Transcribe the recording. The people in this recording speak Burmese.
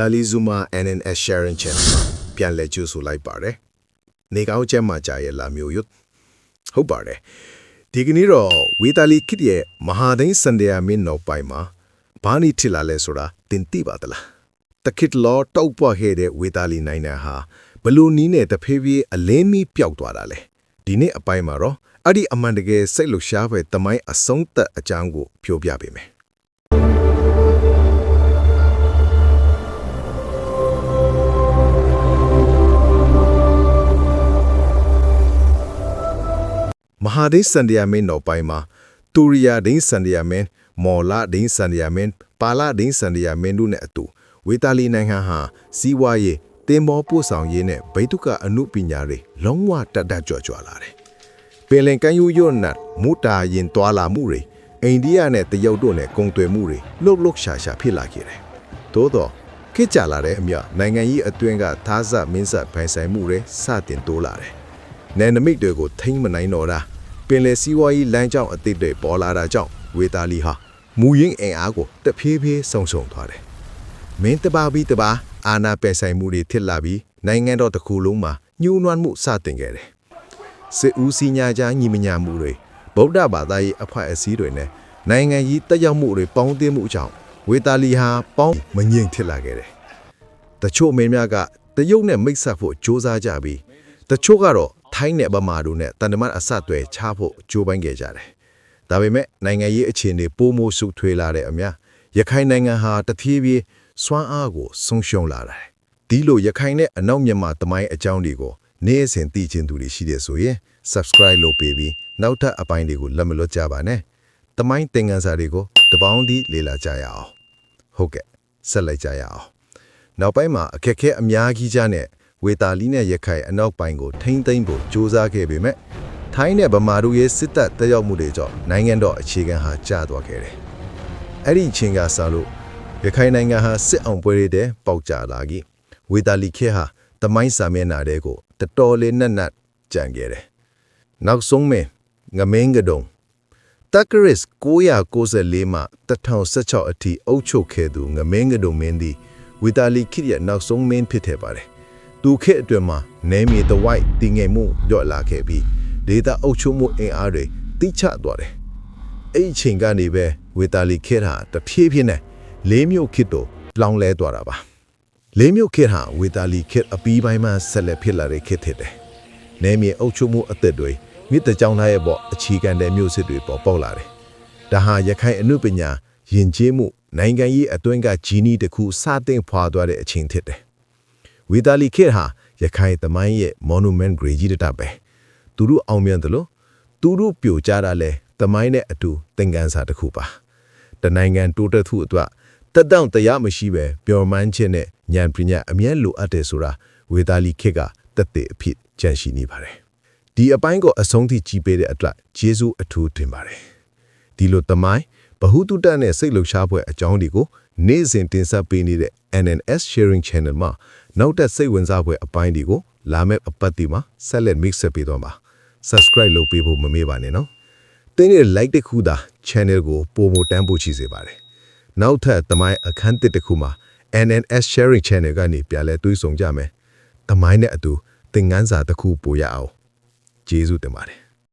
ဒါလီဇူမာ NNS Sharon Channel ပြန်လည်ကြိုဆိုလိုက်ပါတယ်။နေကောင်းကျမ်းမာကြရဲ့လာမျိုးရွတ်ဟုတ်ပါတယ်။ဒီကနေ့တော့ဝေတာလီခစ်ရဲ့မဟာသိန်းစန္ဒယာမင်းနောက်ပိုင်းမှာဘာနီထစ်လာလဲဆိုတာတင်သိပါသလား။တခစ်လောတောက်ပွားခဲ့တဲ့ဝေတာလီနိုင်နာဟာဘလူနီးနဲ့တဖေးပြေးအလင်းမီပျောက်သွားတာလေ။ဒီနေ့အပိုင်းမှာတော့အဲ့ဒီအမှန်တကယ်စိတ်လှရှားပဲတမိုင်းအဆုံးသက်အကြောင်းကိုပြောပြပေးမယ်။ မဟာဒိန်းစန္ဒယာမင်းနောက်ပိုင်းမှာတူရိယာဒိန်းစန္ဒယာမင်းမော်လာဒိန်းစန္ဒယာမင်းပါလာဒိန်းစန္ဒယာမင်းတို့နဲ့အတူဝေတာလီနိုင်ငံဟာစီးပွားရေးတင်မောပို့ဆောင်ရေးနဲ့ဗိတုကအမှုပညာတွေလုံးဝတက်တက်ကြွကြွလာတယ်။ပင်လင်ကမ်းယူရွတ်နတ်မူတာရင်တွာလာမှုတွေအိန္ဒိယနဲ့တရုတ်တို့နဲ့ကုန်သွယ်မှုတွေလှုပ်လှုပ်ရှာရှာဖြစ်လာခဲ့တယ်။သို့တော့ခေတ်ကြလာတဲ့အမြနိုင်ငံကြီးအတွင်းကသားစမင်းဆက်ဖိုင်ဆိုင်မှုတွေစတင်တိုးလာတယ်။နယ်နိမိတ်တွေကိုထိမ့်မနိုင်တော့တာ ပင်လယ်စီးပွားရေးလမ်းကြောင်းအသစ်တွေပေါ်လာတာကြောင့်ဝေတာလီဟာမူရင်းအင်အားကိုတဖြည်းဖြည်းဆုံဆုံသွားတယ်။မင်းတပါပြီးတပါအာနာပယ်ဆိုင်မှုတွေထစ်လာပြီးနိုင်ငံတော်တစ်ခုလုံးမှာညှိုးနွမ်းမှုစတင်ခဲ့တယ်။စစ်ဦးစီးညာကြားညီမညာမှုတွေဗုဒ္ဓဘာသာရေးအဖွဲ့အစည်းတွေနဲ့နိုင်ငံရေးတက်ရောက်မှုတွေပေါင်းသင်းမှုကြောင့်ဝေတာလီဟာပေါင်းမငြိမ်ထစ်လာခဲ့တယ်။တချို့မင်းများကတရုတ်နဲ့မိတ်ဆက်ဖို့ကြိုးစားကြပြီးတချို့ကတော့ ထိုင်းနဲ့ဗမာတို့နဲ့တန်တမတ်အဆက်အသွယ်ချဖို့ကြိုးပမ်းခဲ့ကြတယ်။ဒါပေမဲ့နိုင်ငံရေးအခြေအနေပိုမိုဆုထွေးလာတဲ့အမြရခိုင်နိုင်ငံဟာတဖြည်းဖြည်းစွမ်းအားကိုဆုံးရှုံးလာတယ်။ဒီလိုရခိုင်နဲ့အနောက်မြန်မာတမိုင်းအကြောင်းတွေကိုနေ့စဉ်သိချင်သူတွေရှိတယ်ဆိုရင် subscribe လုပ်ပေးပြီးနောက်ထပ်အပိုင်းတွေကိုလက်မလွတ်ကြပါနဲ့။တမိုင်းသင်ခန်းစာတွေကိုတပေါင်းတည်းလေ့လာကြရအောင်။ဟုတ်ကဲ့ဆက်လိုက်ကြရအောင်နောက်ပိုင်းမှာအခက်အခဲအများကြီးကြတဲ့ ဝေတာလီနဲ့ရခိုင်အနောက်ပိုင်းကိုထိမ့်သိမ့်ဖို့ကြိုးစားခဲ့ပေမဲ့ထိုင်းနဲ့ဗမာတို့ရဲ့စစ်တပ်တက်ရောက်မှုတွေကြောင့်နိုင်ငံတော်အခြေခံဟာကျသွားခဲ့တယ်။အဲ့ဒီအချိန်ကစလို့ရခိုင်နိုင်ငံဟာစစ်အောင်ပွဲတွေတဲ့ပေါက်ကြလာကြီးဝေတာလီခေတ်ဟာတမိုင်းစာမျက်နှာတွေကိုတော်တော်လေးနက်နက်ကြံခဲ့တယ်။နောက်ဆုံးမဲ့ငမင်းကတုံတက္ကရစ်994မှ1016အထိအုပ်ချုပ်ခဲ့သူငမင်းကဒုံမင်းသည်ဝီတာလီခိရဲ့နောက်ဆုံးမင်းဖြစ်ခဲ့ပါတယ်။ သူခေတ်အတွင်းမှာနေမီတဝိုက်တည်ငယ်မှုညော့လာခဲ့ပြီးဒေတာအုပ်ချုပ်မှုအင်အားတွေတိကျသွားတယ်။အဲ့ဒီအချိန်ကနေပဲဝီတာလီခေဟာတဖြည်းဖြည်းနဲ့လေးမြို့ခေတ်တို့လောင်လဲသွားတာပါ။လေးမြို့ခေတ်ဟာဝီတာလီခေတ်အပီးပိုင်းမှာဆက်လက်ဖြစ်လာတဲ့ခေတ်ဖြစ်တယ်။နေမြေအုပ်ချုပ်မှုအသက်တွေမြစ်တကြောင်သားရဲ့ပေါ့အခြေခံတဲ့မျိုးစစ်တွေပေါ်ပေါက်လာတယ်။ဒါဟာရခိုင်အမှုပညာယဉ်ကျေးမှုနိုင်ငံရေးအတွင်းကဂျီနီတစ်ခုစတင်ဖွာသွားတဲ့အချိန်ဖြစ်တယ်။ ဝီတာလီခေတ်ဟာရခိုင်သမိုင်းရဲ့ monument grade ကြီးတစ်တပ်ပဲ။သူတို့အောင်မြင်တယ်လို့သူတို့ပြိုကျတာလဲသမိုင်းနဲ့အတူသင်ခန်းစာတစ်ခုပါ။တနိုင်ငံတိုးတက်မှုအတွက်တက်တောင့်တရားမရှိပဲပျော်မှန်းခြင်းနဲ့ဉာဏ်ပညာအမြဲလိုအပ်တယ်ဆိုတာဝေတာလီခေတ်ကတက်တဲ့အဖြစ်ကြန့်ရှိနေပါတယ်။ဒီအပိုင်းကိုအဆုံးထိကြည်ပေးတဲ့အတွက်ဂျေဇုအထူးတင်ပါတယ်။ဒီလိုတမိုင်းဘ ഹു တုတနဲ့စိတ်လှုပ်ရှားပွဲအကြောင်းတွေကို နေ့စဉ်တင်ဆက်ပေးနေတဲ့ NNS Sharing Channel မှာနောက်ထပ်စိတ်ဝင်စားပွဲအပိုင်းတွေကိုလာမယ့်အပတ်ဒီမှာဆက်လက် mix ဆက်ပေးသွားမှာ subscribe လုပ်ပေးဖို့မမေ့ပါနဲ့နော်။တင်းရဲ့ like တစ်ခုသာ channel ကိုပိုမိုတန်းဖို့ချီစေပါတယ်။နောက်ထပ်တမိုင်းအခန်းတစ်တစ်ခုမှာ NNS Sharing Channel ကနေပြန်လဲတွေးဆုံကြမယ်။တမိုင်းနဲ့အတူသင်ခန်းစာတစ်ခုပို့ရအောင်ကျေးဇူးတင်ပါတယ်